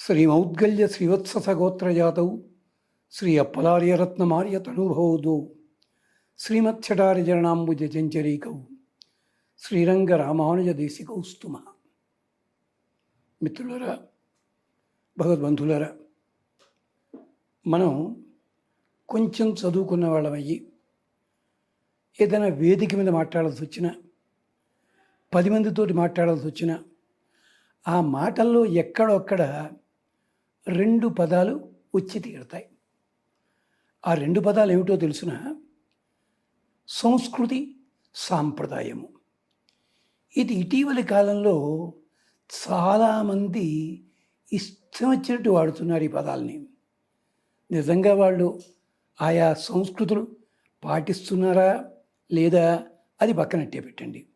శ్రీమౌద్గల్య శ్రీవత్ససగోత్రజాతౌ శ్రీ అప్పలార్యరత్నమార్య తనుభౌదు శ్రీమత్సటారిజరణాంబుజ చెంచరీకౌ శ్రీరంగ రామానుజ దేశికౌస్తుమ మిత్రులరా భగవద్బంధులరా మనం కొంచెం చదువుకున్న వాళ్ళమయ్యి ఏదైనా వేదిక మీద మాట్లాడాల్సి వచ్చినా పది మందితోటి మాట్లాడాల్సి వచ్చినా ఆ మాటల్లో ఎక్కడొక్కడ రెండు పదాలు వచ్చి తీరుతాయి. ఆ రెండు పదాలు ఏమిటో తెలుసిన? సంస్కృతి సాంప్రదాయము. ఇది ఇటీవలి కాలంలో చాలామంది ఇష్టం వచ్చినట్టు వాడుతున్నారు ఈ పదాలని. నిజంగా వాళ్ళు ఆయా సంస్కృతులు పాటిస్తున్నారా లేదా అది పక్కనట్టే పెట్టండి.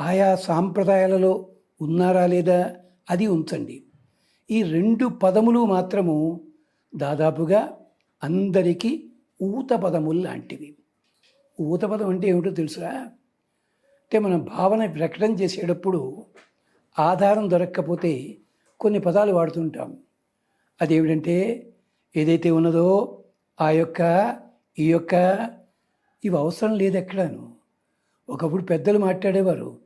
ఆయా సాంప్రదాయాలలో ఉన్నారా లేదా అది ఉంచండి. ఈ రెండు పదములు మాత్రము దాదాపుగా అందరికీ ఊత పదములు లాంటివి. ఊత పదం అంటే ఏమిటో తెలుసా? అంటే మనం భావన ప్రకటన చేసేటప్పుడు ఆధారం దొరక్కపోతే కొన్ని పదాలు వాడుతుంటాం. అదేమిటంటే ఏదైతే ఉన్నదో ఆ యొక్క ఈ యొక్క ఇవి అవసరం లేదు ఎక్కడాను. ఒకప్పుడు పెద్దలు మాట్లాడేవారు.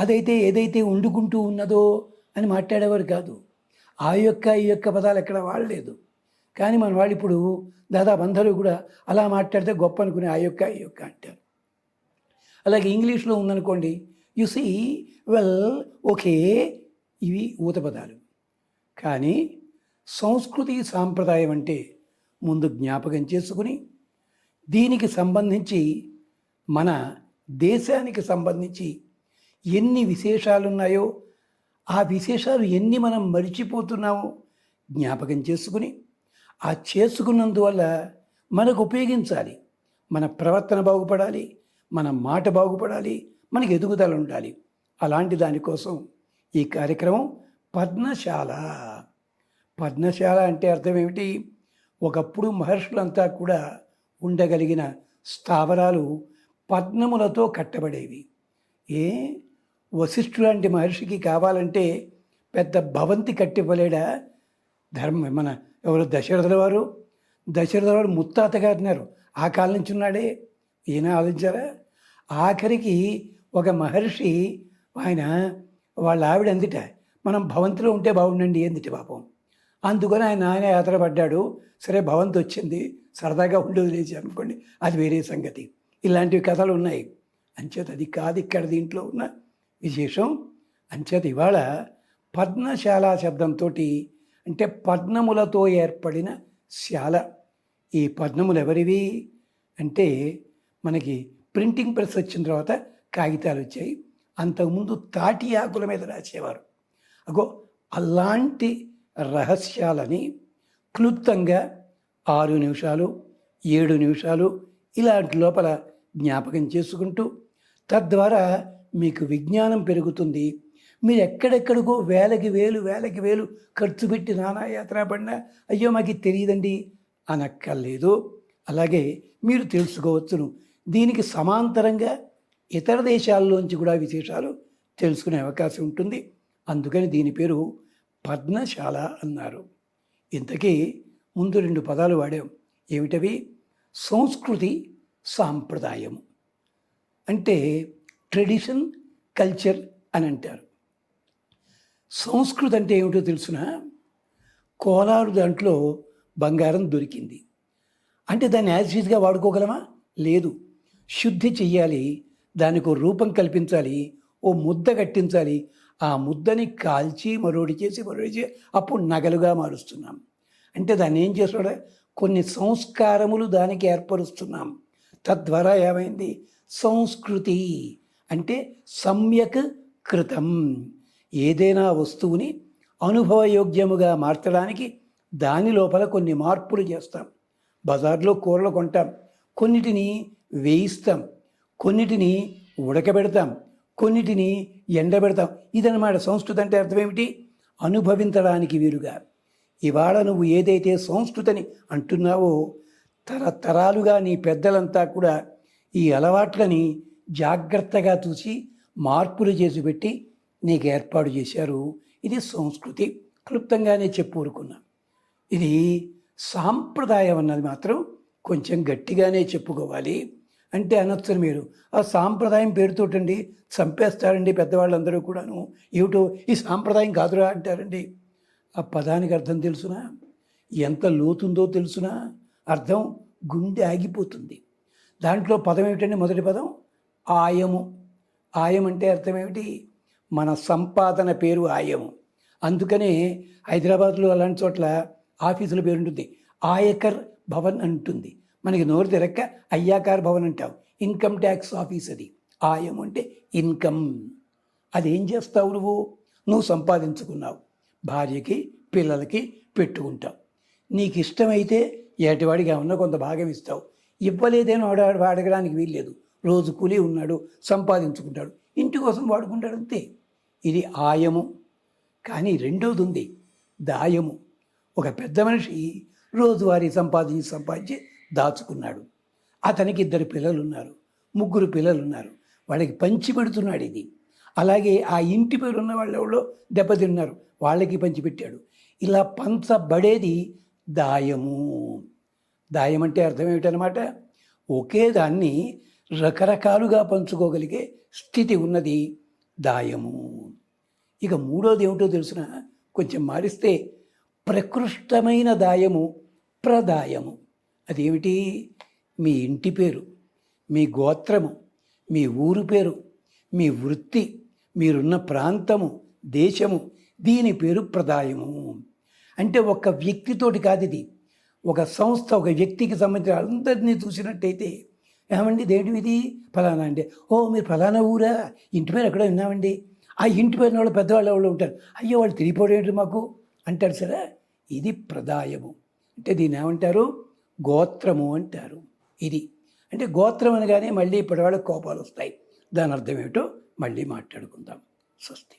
అదైతే ఏదైతే వండుకుంటూ ఉన్నదో అని మాట్లాడేవారు కాదు. ఆ యొక్క ఈ యొక్క పదాలు ఎక్కడ వాడలేదు. కానీ మన వాళ్ళు ఇప్పుడు దాదాపు అందరూ కూడా అలా మాట్లాడితే గొప్ప అనుకుని ఆ యొక్క ఈ యొక్క అంటారు. అలాగే ఇంగ్లీష్లో ఉందనుకోండి యు సీ వెల్ ఓకే ఇవి ఊత పదాలు. కానీ సంస్కృతి సాంప్రదాయం అంటే ముందు జ్ఞాపకం చేసుకుని దీనికి సంబంధించి మన దేశానికి సంబంధించి ఎన్ని విశేషాలు ఉన్నాయో ఆ విశేషాలు ఎన్ని మనం మరిచిపోతున్నామో జ్ఞాపకం చేసుకుని ఆ చేసుకున్నందువల్ల మనకు ఉపయోగించాలి. మన ప్రవర్తన బాగుపడాలి మన మాట బాగుపడాలి మనకి ఎదుగుదల ఉండాలి. అలాంటి దానికోసం ఈ కార్యక్రమం పద్మశాల. పద్మశాల అంటే అర్థం ఏమిటి? ఒకప్పుడు మహర్షులంతా కూడా ఉండగలిగిన స్థావరాలు పద్మములతో కట్టబడేవి. ఏ? వశిష్ఠు లాంటి మహర్షికి కావాలంటే పెద్ద భవంతి కట్టివ్వలేడా ధర్మ మన ఎవరు దశరథుల వారు? దశరథుల వారు ముత్తాత గారినారు ఆ కాలం నుంచి ఉన్నాడే. ఈయన ఆలోచించారా? ఆఖరికి ఒక మహర్షి ఆయన వాళ్ళ ఆవిడ అందిట మనం భవంతిలో ఉంటే బాగుండండి ఎందుటి పాపం. అందుకని ఆయన ఆయన యాత్ర పడ్డాడు సరే భవంతి వచ్చింది. సరదాగా ఉండదు లేచి అనుకోండి. అది వేరే సంగతి. ఇలాంటివి కథలు ఉన్నాయి. అంచేత అది కాదు ఇక్కడ దీంట్లో ఉన్న విశేషం? అంచేత ఇవాళ పద్మశాల శబ్దంతో అంటే పద్మములతో ఏర్పడిన శాల. ఈ పద్మములు ఎవరివి? అంటే మనకి ప్రింటింగ్ ప్రెస్ వచ్చిన తర్వాత కాగితాలు వచ్చాయి. అంతకుముందు తాటి ఆకుల మీద రాసేవారు. అగో అలాంటి రహస్యాలని క్లుప్తంగా ఆరు నిమిషాలు ఏడు నిమిషాలు ఇలాంటి లోపల జ్ఞాపకం చేసుకుంటూ తద్వారా మీకు విజ్ఞానం పెరుగుతుంది. మీరు ఎక్కడెక్కడికో వేలకి వేలు వేలకి వేలు ఖర్చు పెట్టి నానా యాత్ర పడినా అయ్యో మాకు తెలియదండి అనక్కర్లేదు. అలాగే మీరు తెలుసుకోవచ్చును. దీనికి సమాంతరంగా ఇతర దేశాల్లోంచి కూడా విశేషాలు తెలుసుకునే అవకాశం ఉంటుంది. అందుకని దీని పేరు పద్మశాల అన్నారు. ఇంతకీ ముందు రెండు పదాలు వాడాం. ఏమిటవి? సంస్కృతి సాంప్రదాయము. అంటే ట్రెడిషన్ కల్చర్ అని అంటారు. సంస్కృతి అంటే ఏమిటో తెలుసిన? కోలారు దాంట్లో బంగారం దొరికింది. అంటే దాన్ని యాజిడ్గా వాడుకోగలమా? లేదు. శుద్ధి చెయ్యాలి దానికి రూపం కల్పించాలి ఓ ముద్ద కట్టించాలి. ఆ ముద్దని కాల్చి మరోడి చేసి మరోడి చేసి అప్పుడు నగలుగా మారుస్తున్నాం. అంటే దాన్ని ఏం చేస్తాడు కొన్ని సంస్కారములు దానికి ఏర్పరుస్తున్నాం. తద్వారా ఏమైంది? సంస్కృతి అంటే సమ్యక్ కృతం. ఏదైనా వస్తువుని అనుభవయోగ్యముగా మార్చడానికి దాని లోపల కొన్ని మార్పులు చేస్తాం. బజార్లో కూరలు కొంటాం. కొన్నిటిని వేయిస్తాం. కొన్నిటిని ఉడకబెడతాం. కొన్నిటిని ఎండబెడతాం. ఇదన్నమాట సంస్కృతి అంటే అర్థం ఏమిటి? అనుభవించడానికి వీలుగా. ఇవాళ నువ్వు ఏదైతే సంస్కృతిని అంటున్నావో తరతరాలుగా నీ పెద్దలంతా కూడా ఈ అలవాట్లని జాగ్రత్తగా చూసి మార్పులు చేసి పెట్టి నీకు ఏర్పాటు చేశారు. ఇది సంస్కృతి. క్లుప్తంగానే చెప్పుకోరుకున్నా ఇది సాంప్రదాయం అన్నది మాత్రం కొంచెం గట్టిగానే చెప్పుకోవాలి. అంటే అనొచ్చు మీరు. ఆ సాంప్రదాయం పేరుతోటండి చంపేస్తారండి పెద్దవాళ్ళందరూ కూడాను. ఏమిటో ఈ సాంప్రదాయం కాదురా అంటారండి. ఆ పదానికి అర్థం తెలుసునా? ఎంత లోతుందో తెలుసునా? అర్థం గుండె ఆగిపోతుంది. దాంట్లో పదం ఏమిటండి మొదటి పదం? ఆయము. ఆయం అంటే అర్థం ఏమిటి? మన సంపాదన పేరు ఆయము. అందుకనే హైదరాబాద్లో అలాంటి చోట్ల ఆఫీసుల పేరు ఉంటుంది. ఆయకర్ భవన్ అంటుంది. మనకి నోరు తిరక్క అయ్యాకార్ భవన్ అంటాం ఇన్కమ్ ట్యాక్స్ ఆఫీస్ అది. ఆయం అంటే ఇన్కమ్. అదేం చేస్తావు నువ్వు? నువ్వు సంపాదించుకున్నావు. భార్యకి పిల్లలకి పెట్టుకుంటావు నీకు ఇష్టమైతే ఏటివాడికి ఏమన్నా కొంత భాగం ఇస్తావు. ఇవ్వలేదేనో వాడు అడగడానికి వీల్లేదు. రోజు కూలి ఉన్నాడు సంపాదించుకుంటాడు. ఇంటి కోసం వాడుకుంటాడు అంతే. ఇది ఆయము. కానీ రెండోది ఉంది దాయము. ఒక పెద్ద మనిషి రోజువారీ సంపాదించి సంపాదించి దాచుకున్నాడు. అతనికి ఇద్దరు పిల్లలు ఉన్నారు ముగ్గురు పిల్లలు ఉన్నారు వాళ్ళకి పంచి పెడుతున్నాడు ఇది. అలాగే ఆ ఇంటి పేరు ఉన్న వాళ్ళు ఎవరో దెబ్బతిన్నారు వాళ్ళకి పంచిపెట్టాడు ఇలా పంచబడేది దాయము. దాయం అంటే అర్థం ఏమిటనమాట? ఒకే దాన్ని రకరకాలుగా పంచుకోగలిగే స్థితి ఉన్నది దాయము. ఇక మూడోది ఏమిటో తెలిసిన కొంచెం మారిస్తే ప్రకృష్టమైన దాయము ప్రదాయము. అదేమిటి? మీ ఇంటి పేరు మీ గోత్రము మీ ఊరు పేరు మీ వృత్తి మీరున్న ప్రాంతము దేశము దీని పేరు ప్రదాయము. అంటే ఒక వ్యక్తితోటి కాదు ఇది. ఒక సంస్థ ఒక వ్యక్తికి సంబంధించిన అందరినీ చూసినట్టయితే ఏమండి దేటి ఇది ఫలానా అండి. ఓ మీరు ఫలానా ఊరా? ఇంటి పేరు ఎక్కడో విన్నామండి. ఆ ఇంటి పేరున వాళ్ళు పెద్దవాళ్ళు ఎవరు ఉంటారు. అయ్యో వాళ్ళు తిరిగిపోవడం ఏంటి మాకు? అంటారు సరే. ఇది ప్రదాయము. అంటే దీన్ని ఏమంటారు? గోత్రము అంటారు. ఇది. అంటే గోత్రం అనగానే మళ్ళీ ఇప్పటివాళ్ళకి కోపాలు వస్తాయి. దాని అర్థం ఏమిటో మళ్ళీ మాట్లాడుకుందాం. స్వస్తి.